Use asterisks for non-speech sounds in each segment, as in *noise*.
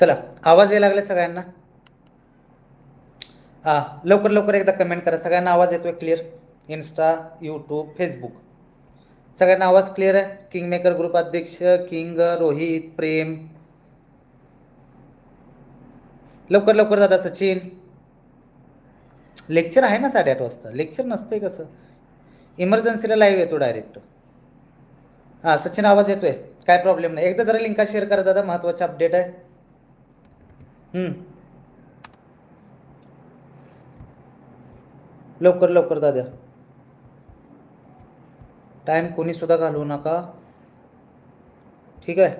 चला आवाज यायला लागला सगळ्यांना? हा लवकर लवकर एकदा कमेंट करा. सगळ्यांना आवाज येतोय क्लिअर इन्स्टा यूट्यूब फेसबुक सगळ्यांना आवाज क्लिअर आहे? किंग मेकर ग्रुप अध्यक्ष किंग रोहित प्रेम लवकर लवकर दादा सचिन. लेक्चर आहे ना साडेआठ वाजता. लेक्चर नसतंय कसं? इमर्जन्सीला लाईव्ह येतो डायरेक्ट हां सचिन आवाज येतोय. काय प्रॉब्लेम नाही. एकदा जरा लिंका शेअर करा दादा. महत्त्वाचा अपडेट आहे. लवकर लवकर दादा टाइम कोणी सुद्धा घालवू नका. ठीक आहे?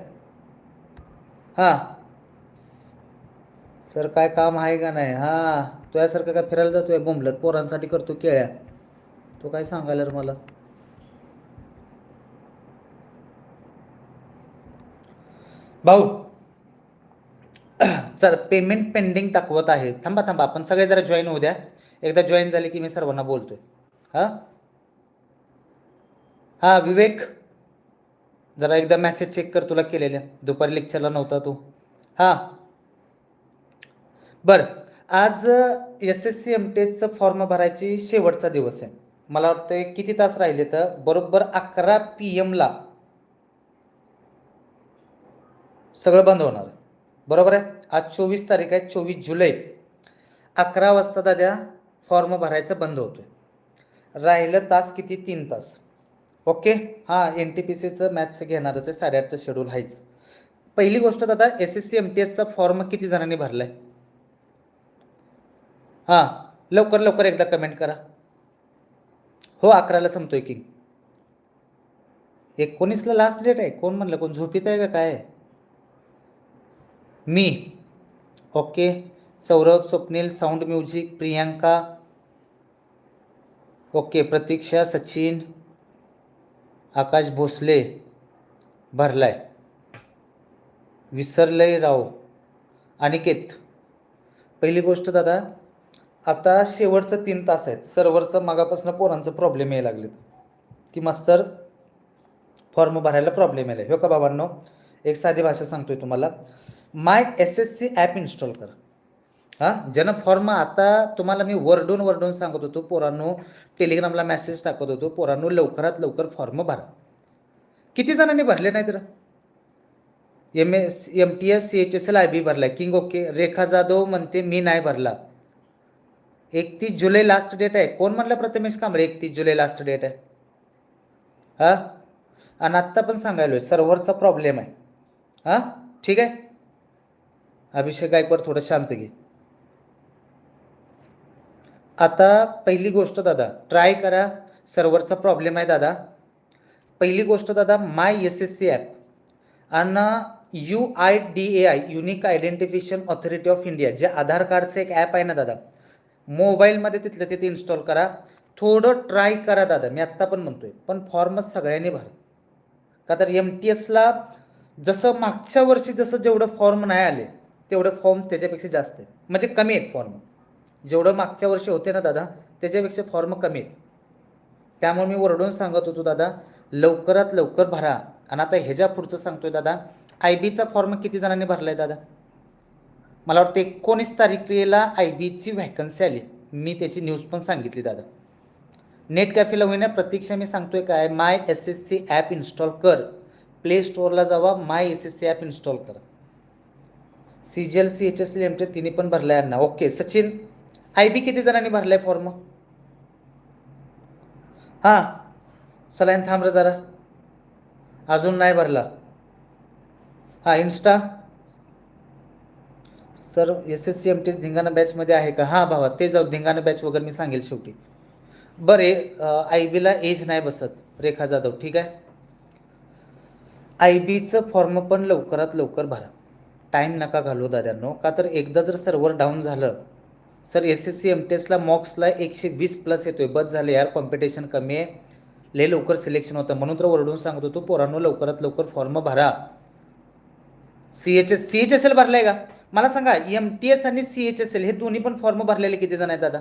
हां. सर काय काम आहे का नाही? हां. तुझ्यासारखं काय फिरायला जातोय? बोंबलत पोरांसाठी करतो केळ्या. तो काय सांगायला रे मला? भाऊ सर पेमेंट पेंडिंग दाखवत आहे. थांबा थांबा. आपण सगळे जरा जॉईन होऊ द्या. एकदा जॉईन झाले की मी सर्वांना बोलतोय. हा? हा विवेक. जरा एकदा मेसेज चेक कर तुला केलेल्या. दुपारी लेक्चरला नव्हता तू. हा. बर. आज एस एस सी एम टेचं फॉर्म भरायची शेवटचा दिवस आहे. मला वाटतं किती तास राहिले तर? बरोबर अकरा पी एमला सगळं बंद होणार आहे. बरोबर आहे? आज चोवीस तारीख आहे चोवीस जुलै. अकरा वाजता दाद्या फॉर्म भरायचं बंद होतोय. राहिलं तास किती? तीन तास. ओके हां एन टी पी सीचं मॅथ्स घेणारच आहे साडेआठचं शेड्यूल आहेच पहिली गोष्ट दादा S S C M T एसचा form किती जणांनी भरलाय? हां लवकर लवकर एकदा कमेंट करा. हो अकराला संपतोय की. एकोणीसला लास्ट डेट आहे. कोण म्हणलं? कोण झोपीत आहे का काय? मी. Okay. Saurabh Swapnil sound music Priyanka. Okay Pratiksha Sachin Akash Bhosale भरलाय. विसरलंय राव. अनिकेत पहिली गोष्ट दादा आता शेवटचं तीन तास आहेत. सर्व्हरचं मागापासून पोरांचं प्रॉब्लेम यायला लागलेत. की मास्तर फॉर्म भरायला प्रॉब्लेम यायला हो का बाबांनो? एक साधी भाषा सांगतोय तुम्हाला. My S S C app install कर. हां जनफॉर्म फॉर्म आता तुम्हाला मी वरडून वरडून सांगत होतो पोरांनो टेलिग्रामला मेसेज टाकत होतो पोरांनो लवकरात लवकर फॉर्म भरा. किती जणांनी भरले नाही तर M S M T S C H S L I B भरला किंग ओके रेखा जाधव म्हणते मी नाही भरला. एकतीस जुलै लास्ट डेट आहे. कोण म्हणलं प्रथमेश कांबळे? एकतीस जुलै लास्ट डेट आहे. हां? आणि आत्ता पण सांगायलो सर्व्हरचा प्रॉब्लेम आहे. हां? ठीक आहे? अभिषेक गायकवाड थोडं शांत घे. आता पहिली गोष्ट दादा ट्राय करा. सर्व्हरचा प्रॉब्लेम आहे दादा. पहिली गोष्ट दादा my S S C app आणि U I D A I unique identification authority of India जे आधार कार्डचं एक ॲप आहे ना दादा मोबाईलमध्ये तिथलं तिथे इन्स्टॉल करा. थोडं ट्राय करा दादा मी आत्ता पण म्हणतोय पण फॉर्मच सगळ्यांनी भरा. का तर एम टी एसला जसं मागच्या वर्षी जसं जेवढं फॉर्म नाही आले तेवढं फॉर्म त्याच्यापेक्षा जास्त आहे. म्हणजे कमी आहेत फॉर्म जेवढं मागच्या वर्षी होते ना दादा त्याच्यापेक्षा फॉर्म कमी आहेत. त्यामुळे मी ओरडून सांगत होतो दादा लवकरात लवकर भरा. आणि आता ह्याच्या पुढचं सांगतोय दादा आय बीचा फॉर्म किती जणांनी भरला आहे दादा? मला वाटतं एकोणीस तारखेला आय बीची व्हॅकन्सी आली. मी त्याची न्यूज पण सांगितली दादा. नेट कॅफेला होईना प्रतीक्षा मी सांगतोय काय my S S C app install कर. प्ले स्टोअरला जावा my S S C app install करा. C G L C H S C M T तिन्ही पण भरलाय यांना. ओके सचिन आय बी किती जणांनी भरलाय फॉर्म हां सलाईन थांब रे जरा. अजून नाही भरला. हां insta sir S S C M T धिंगाणा बॅचमध्ये आहे का? हां भावा ते जाऊ धिंगाणा बॅच वगैरे मी सांगेल शेवटी. बरे आय बीला एज नाही बसत रेखा जाधव ठीक आहे? आय बीचं फॉर्म पण लवकरात लवकर भरा. टाईम नका घालू दाद्यांनो. का तर एकदा जर सर्व्हर डाऊन झालं sir S S C M T एसला मॉक्सला एकशे वीस प्लस येतोय. बस झालं यार कॉम्पिटिशन कमी आहे. लय लवकर सिलेक्शन होतं. म्हणून तर ओरडून सांगत होतो पोरांनो लवकरात लवकर फॉर्म भरा. C H S C H S L भरलाय का? मला सांगा एम टी एस आणि सी एच एस एल हे दोन्ही पण फॉर्म भरलेले किती जण आहेत दादा?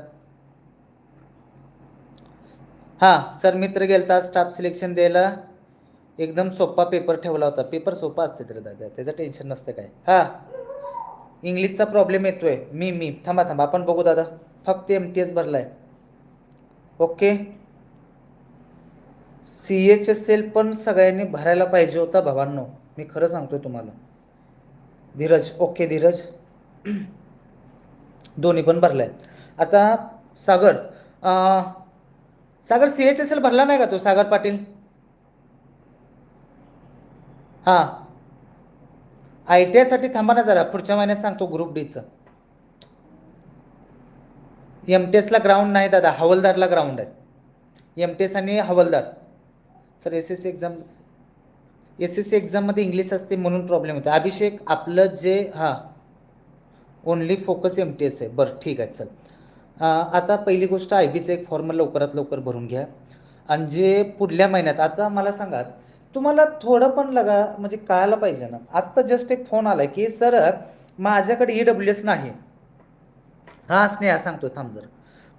हां सर मित्र गेलता स्टाफ सिलेक्शन द्यायला. एकदम सोपा पेपर ठेवला होता. पेपर सोपा असते तर दादा त्याचं टेन्शन नसतं काय. हां. इंग्लिशचा प्रॉब्लेम येतोय. मी मी. थांबा थांबा. आपण बघू दादा. फक्त एम टी एस भरलाय. Okay? C H S L पण सगळ्यांनी भरायला पाहिजे होता भावांनो. मी खरं सांगतोय तुम्हाला. धीरज. ओके धीरज. *clears throat* दोन्ही पण भरलाय. आता सागर आ, Sagar C H S L भरला नाही का तो? सागर पाटील? हां. आय टी आयसाठी थांबा ना जरा. पुढच्या महिन्यात सांगतो ग्रुप डीचं एम टी एसला ग्राउंड नाही दादा. हवलदारला ग्राउंड आहे. एम टी एस आणि हवलदार. Sir S S C exam S S C एक्झाममध्ये इंग्लिश असते म्हणून प्रॉब्लेम होतो अभिषेक आपलं जे हां. Only focus M T S आहे. बरं ठीक आहे. चल. आता पहिली गोष्ट आय बीचं एक फॉर्म लवकरात लवकर भरून घ्या. आणि जे पुढल्या महिन्यात आता मला सांगा. तुम्हाला थोडं पण लगा म्हणजे कळायला पाहिजे ना. आत्ता जस्ट एक फोन आला की सर माझ्याकडे ई डब्ल्यू एस नाही. हां स्नेहा सांगतो थांब जर.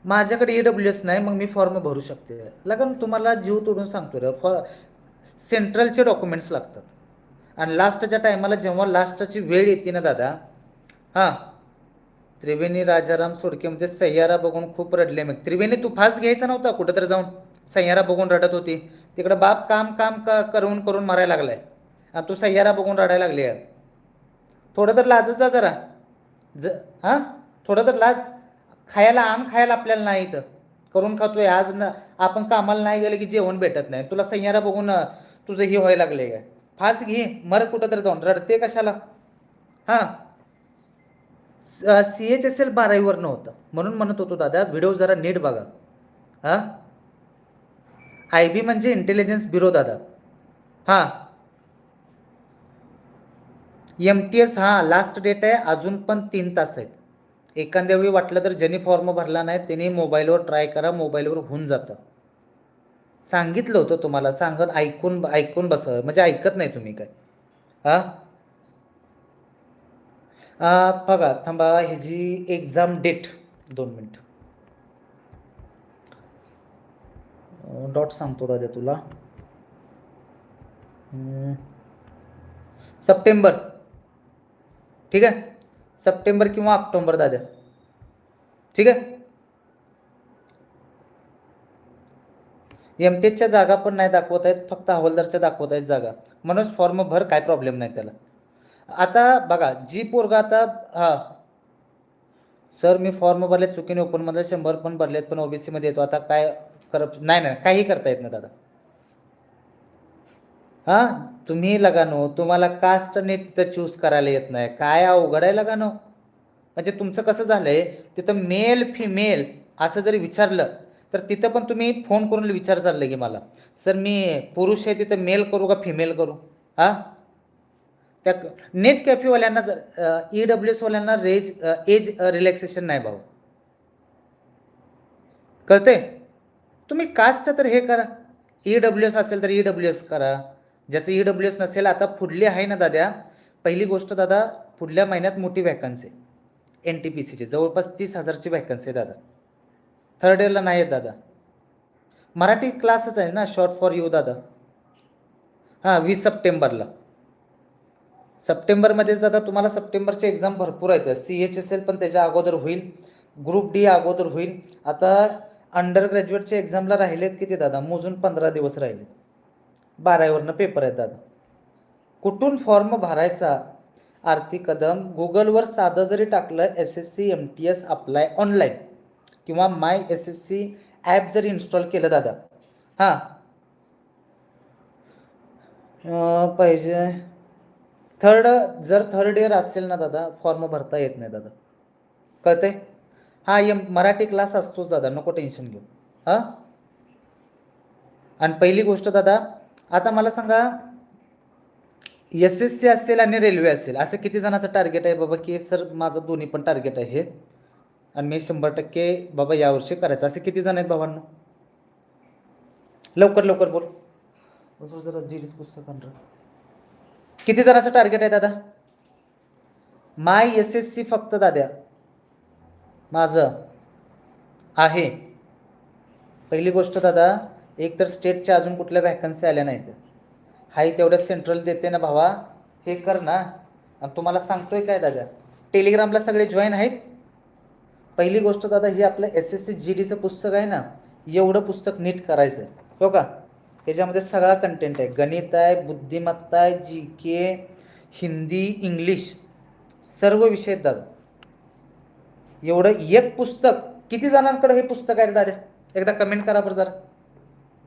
माझ्याकडे ई डब्ल्यू एस नाही मग मी फॉर्म भरू शकते. लगन तुम्हाला जीव तोडून सांगतो रे. फॉ सेंट्रलचे डॉक्युमेंट्स लागतात. आणि लास्टच्या टायमाला जेव्हा लास्टची वेळ येते ना दादा हां त्रिवेणी राजाराम सोडकेमध्ये म्हणजे सह्यारा बघून खूप रडले मग त्रिवेणी तू फास्ट घ्यायचा नव्हता कुठं तर जाऊन? सह्यारा बघून रडत होती. तिकडं बाप काम काम क करून करून मारायला लागलाय. आणि तू सह्यारा बघून रडायला लागली आहे. थोडं तर लाजच जा जरा. ज हां? थोडं तर लाज. खायला आम खायला आपल्याला नाही इथं. करून खातोय. आज न आपण कामाला नाही गेलं की जेवण भेटत नाही. तुला सह्यारा बघून तुझं हे व्हायला लागले काय? फास घे. मर कुठं तर जाऊन. रडते कशाला? हां? सी एच एस एल बारावीवर नव्हतं म्हणून म्हणत होतो दादा व्हिडिओ जरा नीट बघा. हां? आय बी म्हणजे इंटेलिजन्स ब्युरो दादा. हां. एम टी एस हां लास्ट डेट आहे अजून पण तीन तास आहेत. एखाद्या वेळी वाटलं तर ज्यांनी फॉर्म भरला नाही त्यांनी मोबाईलवर ट्राय करा मोबाईलवर होऊन जातं. सांगितलं होतं तुम्हाला सांगत ऐकून ऐकून बस. म्हणजे ऐकत नाही तुम्ही काय. हां? बघा थांबा ह्याची एक्झाम डेट दोन मिनटं डॉट सांगतो दादा तुला. सप्टेंबर. ठीक आहे? सप्टेंबर किंवा ऑक्टोबर दादा. ठीक आहे? एम टेकच्या जागा पण नाही दाखवत आहेत फक्त हवालदारच्या दाखवत आहेत जागा. म्हणून फॉर्म भर काय प्रॉब्लेम नाही त्याला. आता बघा जी पोरगा आता हा. सर मी फॉर्म भरले चुकीने ओपनमध्ये शंभर पण भरलेत पण ओबीसीमध्ये येतो. आता काय करप नाही नाही काही करता येत नाही दादा. हा? तुम्ही लगानो तुम्हाला कास्ट नीट तिथं चूज करायला येत नाही. काय अवघड आहे लगानो? म्हणजे तुमचं कसं झालंय तिथं मेल फिमेल असं जरी विचारलं तर तिथं पण तुम्ही फोन करून विचार चाललं की मला. सर मी पुरुष आहे तिथं मेल करू का फिमेल करू? हा? त्या नेट कॅफेवाल्यांना जर ई डब्ल्यू एसवाल्यांना रेज एज रिलॅक्सेशन नाही भाऊ. कळते तुम्ही कास्ट तर हे करा. ई डब्ल्यू एस असेल तर ई डब्ल्यू एस करा. ज्याचं ई डब्ल्यू एस नसेल आता पुढली आहे ना दादा पहिली गोष्ट दादा पुढल्या महिन्यात मोठी वॅकन्सी एन टी पी सीची जवळपास तीस हजारची व्हॅकन्सी आहे दादा. थर्ड इयरला नाही आहेत दादा. मराठी क्लासच आहे ना शॉर्ट फॉर यू दादा. हां वीस सप्टेंबरला. सप्टेंबरमध्येच दादा तुम्हाला सप्टेंबरचे एक्झाम भरपूर आहेत. सी एच एस एल पण त्याच्या अगोदर होईल. ग्रुप डी अगोदर होईल. आता अंडर ग्रॅज्युएटच्या एक्झामला राहिलेत किती दादा? मोजून पंधरा दिवस राहिले. बारावीवरनं पेपर आहेत दादा. कुठून फॉर्म भरायचा? आरती कदम गुगलवर साधं जरी टाकलं S S C M T S apply online किंवा my S S C app जरी इन्स्टॉल केलं दादा. हां. पाहिजे. थर्ड जर थर्ड इयर असेल ना दादा फॉर्म भरता येत नाही दादा. कळते हा एम मराठी क्लास असतोच दादा नको टेन्शन घेऊ. हां? आणि पहिली गोष्ट दादा आता मला सांगा एस एस सी असेल आणि रेल्वे असेल असं किती जणांचं टार्गेट आहे बाबा? की सर माझं दोन्ही पण टार्गेट आहे हे. आणि मी शंभर टक्के बाबा यावर्षी करायचं. असे किती जण आहेत बाबांनो लवकर लवकर बोल. जरा जीडीच पुस्तक आण रे. किती जणांचं टार्गेट आहे दादा? माय एस एस सी फक्त दाद्या. माझं आहे. पहिली गोष्ट दादा एक तर स्टेटच्या अजून कुठल्या वॅकन्सी आल्या नाहीत. हाय तेवढं सेंट्रल देते ना भावा. हे कर ना. आणि तुम्हाला सांगतोय काय दादा? टेलिग्रामला सगळे जॉईन आहेत. पहिली गोष्ट दादा ही आपलं एस एस सी जी डीचं पुस्तक आहे ना एवढं पुस्तक नीट करायचं. आहे हो का? त्याच्यामध्ये सगळा कंटेंट आहे. गणित आहे बुद्धिमत्ता आहे जी के हिंदी इंग्लिश सर्व विषय आहेत दादा. एवढं एक पुस्तक किती जणांकडे हे पुस्तक आहे रे दादा? एकदा कमेंट करा बरं जरा.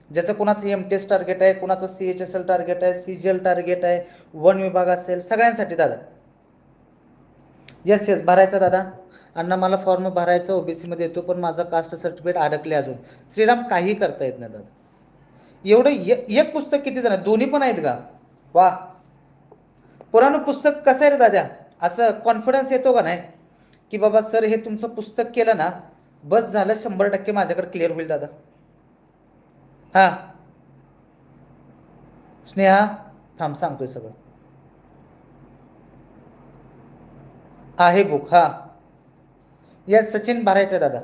ज्याचं कुणाचं एम टी एस टार्गेट आहे कुणाचं C H S L target आहे सी जी एल टार्गेट आहे वन विभाग असेल सगळ्यांसाठी दादा. येस येस भरायचा दादा. अण्णा मला फॉर्म भरायचा ओबीसीमध्ये येतो पण माझं कास्ट सर्टिफिकेट अडकले अजून. श्रीराम काही करता येत नाही दादा. एवढं एक पुस्तक किती जण दोन्ही पण आहेत का? वा पुराण पुस्तक कसं आहे रे दादा? असं कॉन्फिडन्स येतो का नाही? की बाबा सर हे तुमचं पुस्तक केलं ना बस झालं शंभर टक्के माझ्याकडे क्लिअर होईल दादा. हा. स्नेहा थांब सांगतोय सगळं. आहे बुक हा. यस सचिन भरायचं आहे दादा.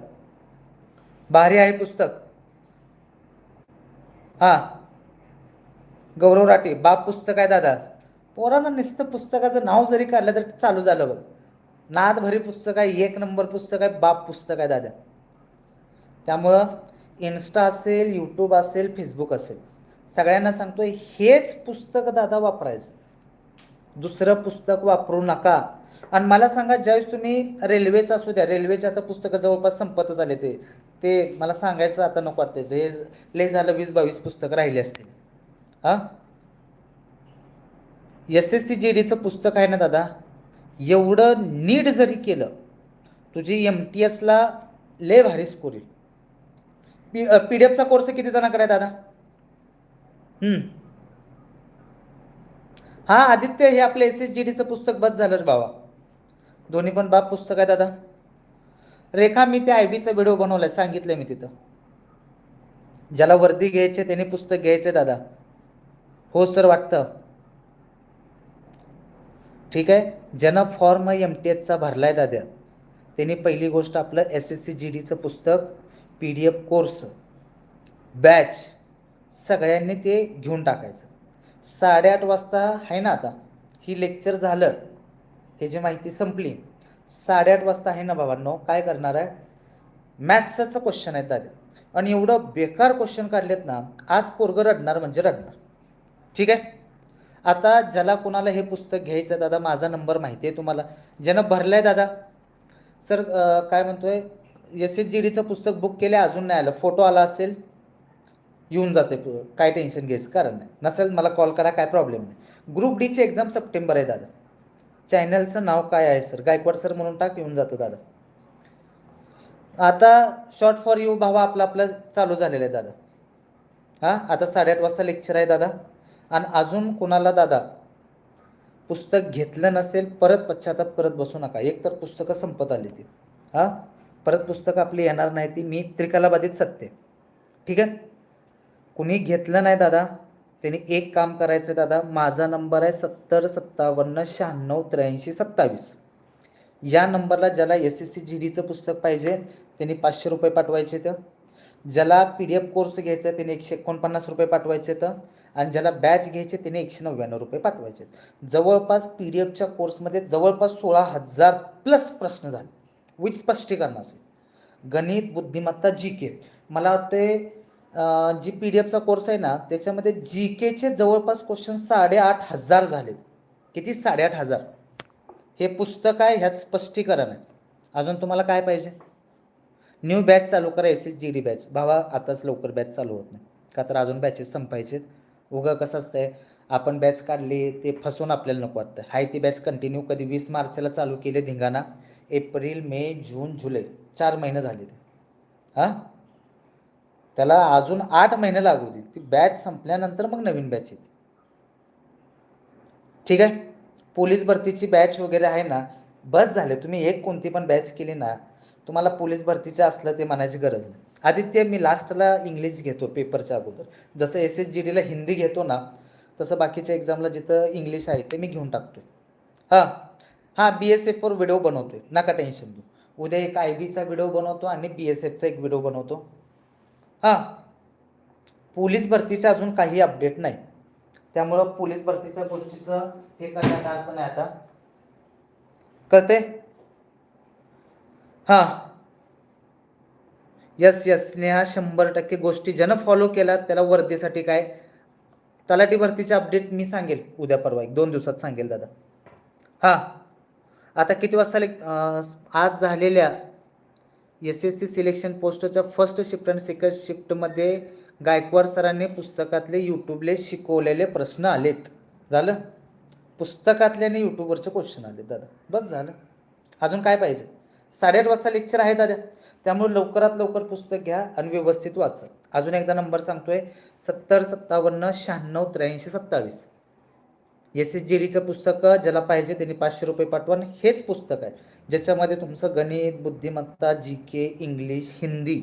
भारी आहे पुस्तक. हा. गौरव राठी बाप पुस्तक आहे दादा. पोरांना नुसतं पुस्तकाचं नाव जरी काढलं तर चालू झालं बघ. नादभरी पुस्तक आहे एक नंबर पुस्तक आहे बाप पुस्तक आहे दादा. त्यामुळं इन्स्टा असेल यूट्यूब असेल फेसबुक असेल. सगळ्यांना सांगतोय हेच पुस्तक दादा वापरायचं. दुसरं पुस्तक वापरू नका. आणि मला सांगा ज्यावेळेस तुम्ही रेल्वेचं असू द्या रेल्वेचे आता पुस्तकं जवळपास संपतच आले ते. ते मला सांगायचं आता नको वाटते हे लय झालं वीस बावीस पुस्तकं राहिली असतील. हां? एस एस सी जी डीचं पुस्तक आहे ना दादा? एवढं नीट जरी केलं तुझी एम टी एसला ले भारी स्कोर येईल. पी पी डी एफचा कोर्स किती जणांकडे कराय दादा? हां आदित्य हे आपलं एस एस जी डीचं पुस्तक बस झालं रे बाबा दोन्ही पण बाप पुस्तक आहे दादा. रेखा मी त्या आय बीचा व्हिडिओ बनवलाय सांगितलंय मी तिथं. ज्याला वर्दी घ्यायचे त्याने पुस्तक घ्यायचे दादा. हो सर वाटतं. ठीक आहे? ज्यानं फॉर्म एम टी एचचा भरला आहे दाद्या त्यांनी पहिली गोष्ट आपलं एस एस सी जी डीचं पुस्तक P D F course batch सगळ्यांनी ते घेऊन टाकायचं. साडेआठ वाजता आहे ना आता? ही लेक्चर झालं. हे जी माहिती संपली साडेआठ वाजता आहे ना बाबांनो काय करणार आहे? मॅथ्सचं क्वेश्चन आहे दादा आणि एवढं बेकार क्वेश्चन काढलेत ना आज पोरगं रडणार म्हणजे रडणार. ठीक आहे? आता ज्याला कुणाला हे पुस्तक घ्यायचं दादा माझा नंबर माहिती आहे तुम्हाला. ज्यानं भरलं आहे दादा. सर काय म्हणतोय? एस एस जी डीचं पुस्तक बुक केलं अजून नाही आलं. फोटो आला असेल येऊन जाते. काय टेन्शन घ्यायचं कारण नाही. नसेल मला कॉल करा काय प्रॉब्लेम नाही. ग्रुप डीची एक्झाम सप्टेंबर आहे दादा. चॅनलचं नाव काय आहे सर? गायकवाड सर म्हणून टाक येऊन जातं दादा. आता शॉर्ट फॉर यू भावा आपला आपलं चालू झालेला आहे दादा. हां? आता साडेआठ वाजता लेक्चर आहे दादा. आणि अजून कुणाला दादा? पुस्तक घेतलं नसेल परत पश्चाताप करत बसू नका. एक तर पुस्तकं संपत आली ती. हां? परत पुस्तकं आपली येणार नाही ती. मी त्रिकालाबाधित सत्य. ठीक आहे? कुणी घेतलं नाही दादा? त्यांनी एक काम करायचं दादा. माझा नंबर आहे सत्तर सत्तावन्न शहाण्णव त्र्याऐंशी सत्तावीस. या नंबरला ज्याला एस एस सी जी डीचं पुस्तक पाहिजे त्यांनी पाचशे रुपये पाठवायचे तर. ज्याला पी डी एफ कोर्स घ्यायचा आहे त्याने एकशे एकोणपन्नास रुपये पाठवायचे तर. आणि ज्याला बॅच घ्यायचे त्याने एकशे नव्याण्णव रुपये पाठवायचे. जवळपास पी डी एफच्या कोर्समध्ये जवळपास सोळा हजार प्लस प्रश्न झाले. विथ स्पष्टीकरण असेल. गणित बुद्धिमत्ता जी के मला वाटते जी पी डी एफचा कोर्स आहे ना त्याच्यामध्ये जी केचे जवळपास क्वेश्चन साडेआठ हजार झाले किती? साडेआठ हजार. हे पुस्तक आहे ह्यात स्पष्टीकरण आहे. अजून तुम्हाला काय पाहिजे? न्यू बॅच चालू करा S S G D batch भावा आताच लवकर बॅच चालू होत नाही. का तर अजून बॅचेस संपायचे उगं कसं असतंय आपण बॅच काढली ते फसवून आपल्याला नको वाटतं. हाय ती बॅच कंटिन्यू कधी? वीस मार्चला चालू केले धिंगाणा. एप्रिल मे जून जुलै. चार महिने झाले ते. हां? त्याला अजून आठ महिने लागू दे. ती बॅच संपल्यानंतर मग नवीन बॅच येते. ठीक आहे? पोलीस भरतीची बॅच वगैरे आहे ना? बस झाले. तुम्ही एक कोणती पण बॅच केली ना तुम्हाला पोलीस भरतीचं असलं ते म्हणायची गरज नाही. आदित्य मी लास्टला इंग्लिश घेतो पेपरच्या अगोदर. जसं एस एस जी डीला हिंदी घेतो ना तसं बाकीच्या एक्झामला जिथं इंग्लिश आहे ते मी घेऊन टाकतो हां. हां बी एस एफवर व्हिडिओ आहे नका टेन्शन घेऊ. उद्या एक आय बीचा व्हिडिओ बनवतो आणि बी एस एफचा एक व्हिडिओ बनवतो. हां. पोलीस भरतीचा अजून काही अपडेट नाही. त्यामुळं पोलीस भरतीच्या गोष्टीचं हे करण्यात अर्थ नाही आता. कळते हां. यस यस स्नेहा शंभर टक्के गोष्टी ज्यानं फॉलो केला त्याला वर्दीसाठी काय? तलाठी भरतीचे अपडेट मी सांगेल उद्या परवा एक दोन दिवसात सांगेल दादा. हां. आता किती वाजता आज झालेल्या एस एस सी सिलेक्शन पोस्टच्या फर्स्ट शिफ्ट आणि सेकंड शिफ्टमध्ये गायकवाड सरांनी पुस्तकातले यूट्यूबले शिकवलेले प्रश्न आलेत. झालं? पुस्तकातले आणि यूट्यूबवरचे क्वेश्चन आले दादा. बस झालं. अजून काय पाहिजे? साडेआठ वाजता लेक्चर आहे दादा त्यामुळे लवकरात लवकर पुस्तक घ्या आणि व्यवस्थित वाचा. अजून एकदा नंबर सांगतोय. सत्तर सत्तावन्न शहाण्णव त्र्याऐंशी सत्तावीस. एस एस जी डीचं पुस्तक ज्याला पाहिजे त्यांनी पाचशे रुपये पाठवा हेच पुस्तक आहे. ज्याच्यामध्ये तुमचं गणित बुद्धिमत्ता जी के इंग्लिश हिंदी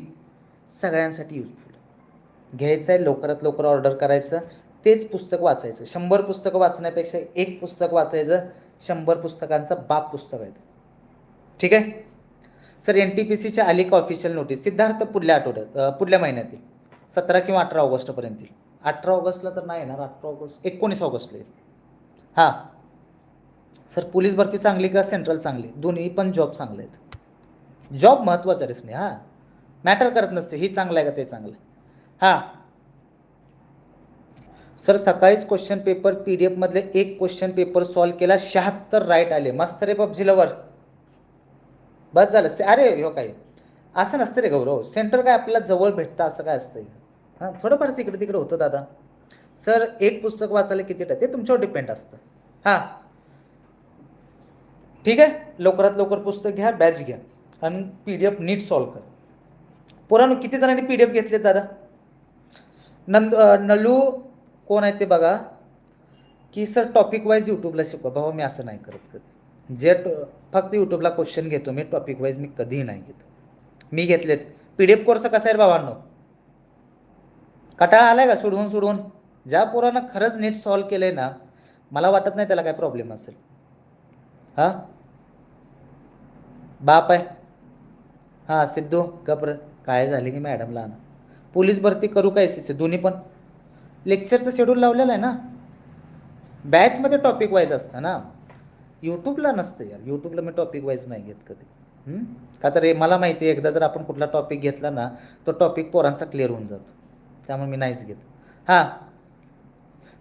सगळ्यांसाठी युजफुल घ्यायचं आहे लवकरात लवकर ऑर्डर करायचं. तेच पुस्तक वाचायचं. शंभर पुस्तकं वाचण्यापेक्षा एक पुस्तक वाचायचं. शंभर पुस्तकांचं बाप पुस्तक आहे ठीक आहे? सर एन टी पी सीच्या आली का ऑफिशियल नोटीस सिद्धार्थ पुढल्या आठवड्यात पुढल्या महिन्यात येईल सतरा किंवा अठरा ऑगस्टपर्यंत येईल अठरा ऑगस्टला तर नाही येणार अठरा ऑगस्ट एकोणीस ऑगस्टला येईल. हां. सर पोलीस भरती चांगली का सेंट्रल चांगली? दोन्ही पण जॉब चांगले आहेत. जॉब महत्त्वाचा रेस नाही हां. मॅटर करत नसते ही चांगलं आहे का ते चांगलं आहे. हां. सर सकाळीच क्वेश्चन पेपर पी डी एफमधले एक क्वेश्चन पेपर सॉल्व केला शहात्तर राईट आले. मस्त रे पबजी लवर बस झालं. अरे हो काय असं नसतं रे गौरव. सेंटर काय आपल्याला जवळ भेटतं असं काय असतं हां थोडंफार इकडे तिकडे होतं दादा. सर एक पुस्तक वाचायला किती टक्के ते तुमच्यावर डिपेंड असतं. हां. ठीक आहे? लवकरात लवकर पुस्तक घ्या बॅच घ्या. आणि पी डी एफ नीट सॉल्व कर. पोरांनो किती जणांनी पी डी एफ घेतले दादा? नंद नलू कोण आहे ते बघा? की सर टॉपिक वाईज यूट्यूबला शिकवा. बाबा मी असं नाही करत कधी. जे ट- फक्त यूट्यूबला क्वेश्चन घेतो मी टॉपिक वाईज मी कधीही नाही घेत. मी घेतलेत. पी डी एफ कोर्स कसा आहे रे बाबांनो कटाळा आलाय का सोडवून सोडवून ज्या पोरानं खरंच नीट सॉल्व केलंय ना मला वाटत नाही त्याला काय प्रॉब्लेम असेल. हां? बाप आहे. हां सिद्धू गप्र काय झाले की मॅडमला आणा पोलीस भरती करू काय सी दोन्ही पण? लेक्चरचं शेड्यूल लावलेलं आहे ना? बॅचमध्ये टॉपिक वाईज असतं ना? यूट्यूबला नसतं यार. यूट्यूबला मी टॉपिक वाईज नाही घेत कधी. का तर मला माहिती आहे एकदा जर आपण कुठला टॉपिक घेतला ना तो टॉपिक पोरांचा क्लिअर होऊन जातो. त्यामुळे मी नाहीच घेत. हां.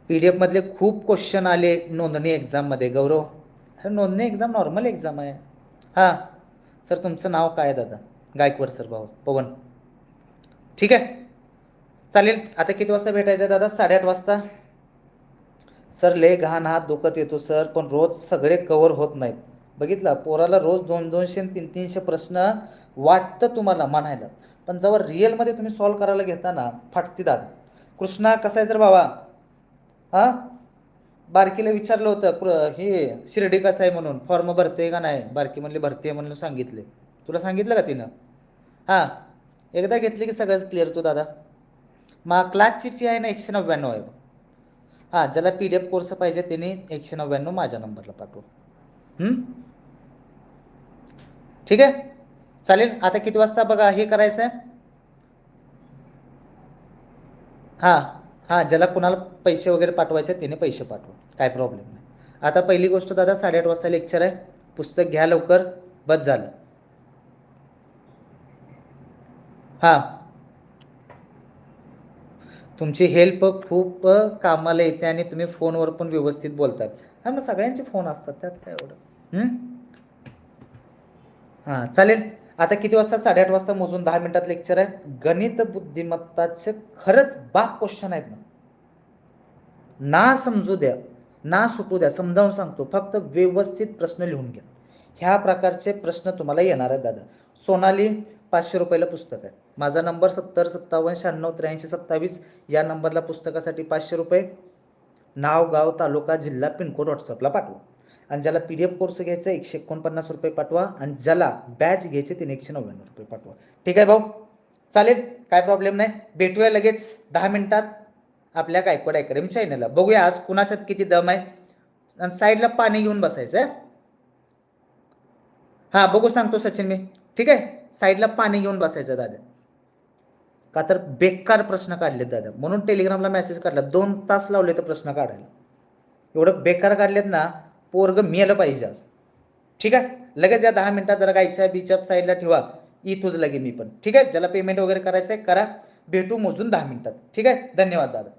पी डी एफमधले खूप क्वेश्चन आले नोंदणी एक्झाममध्ये गौरव अरे नोंदणी एक्झाम नॉर्मल एक्झाम आहे. हां. सर तुमचं नाव काय आहे दादा? गायकवाड सर भाऊ पवन. ठीक आहे? चालेल. आता किती वाजता भेटायचं आहे दादा? साडेआठ वाजता? सर लय घाण हात दुखत येतो सर पण रोज सगळे कवर होत नाहीत. बघितलं? पोराला रोज दोन दोनशे तीन तीनशे प्रश्न वाटतं तुम्हाला म्हणायला. पण जेव्हा रिअलमध्ये तुम्ही सॉल्व करायला घेताना फाटती दादा. कृष्णा कसा आहे सर बाबा हां? बारकीला विचारलं होतं प्र हे शिर्डी कसं आहे म्हणून? फॉर्म भरते का नाही? बारकी म्हणली भरते म्हणून सांगितले. तुला सांगितलं का तिनं? हां? एकदा घेतली की सगळंच क्लिअर तू दादा? मग क्लासची फी आहे ना एकशे नव्याण्णव आहे. हां ज्याला पी डी एफ कोर्स पाहिजे त्यांनी एकशे नव्याण्णव माझ्या नंबरला पाठवू. ठीक आहे? चालेल आता किती वाजता बघा हे करायचं आहे हां हां ज्याला कुणाला पैसे वगैरे पाठवायचे त्याने पैसे पाठवू. काय प्रॉब्लेम नाही. आता पहिली गोष्ट दादा साडेआठ वाजता लेक्चर आहे. पुस्तक घ्या लवकर बस झालं. हां. तुमची हेल्प खूप कामाला येते आणि तुम्ही फोनवर पण व्यवस्थित बोलतात. हां मग सगळ्यांचे फोन असतात त्यात काय एवढं? हां? चालेल. आता किती वाजता? साडेआठ वाजता मोजून दहा मिनिटात लेक्चर आहे. गणित बुद्धिमत्ताचे खरंच बाप क्वेश्चन आहेत ना. ना समजू द्या ना सुटू द्या समजावून सांगतो. फक्त व्यवस्थित प्रश्न लिहून घ्या. ह्या प्रकारचे प्रश्न तुम्हाला येणार आहेत दादा. सोनाली पाचशे रुपयाला पुस्तक आहे. माझा नंबर सत्तर सत्तावन्न शहाण्णव त्र्याऐंशी सत्तावीस या नंबरला पुस्तकासाठी पाचशे रुपये. नाव गाव तालुका जिल्हा पिनकोड व्हॉट्सअपला पाठवा. आणि ज्याला पी डी एफ कोर्स घ्यायचा आहे, एकशे एकोणपन्नास रुपये पाठवा. आणि ज्याला बॅच घ्यायचे तीन एकशे नव्याण्णव रुपये पाठवा. ठीक आहे भाऊ? चालेल? काय प्रॉब्लेम नाही. भेटूया लगेच दहा मिनिटात आपल्या गायकवाड अकॅडमी चॅनलला बघूया आज कुणाच्यात किती दम आहे. आणि साईडला पाणी घेऊन बसायचं आहे. हां बघू सांगतो सचिन मी. ठीक आहे? साईडला पाणी घेऊन बसायचं दादा. का तर बेकार प्रश्न काढलेत दादा. म्हणून टेलिग्रामला मेसेज काढला. दोन तास लावले तर प्रश्न काढायला. एवढं बेकार काढलेत ना पोरग मेलं पाहिजे आज. ठीक आहे? लगेच या दहा मिनिटात जरा गायच्या बीच्या साईडला ठेवा. इथूच लगे मी पण. ठीक आहे? ज्याला पेमेंट वगैरे करायचं आहे करा. भेटू मोजून दहा मिनिटात. ठीक आहे? धन्यवाद दादा.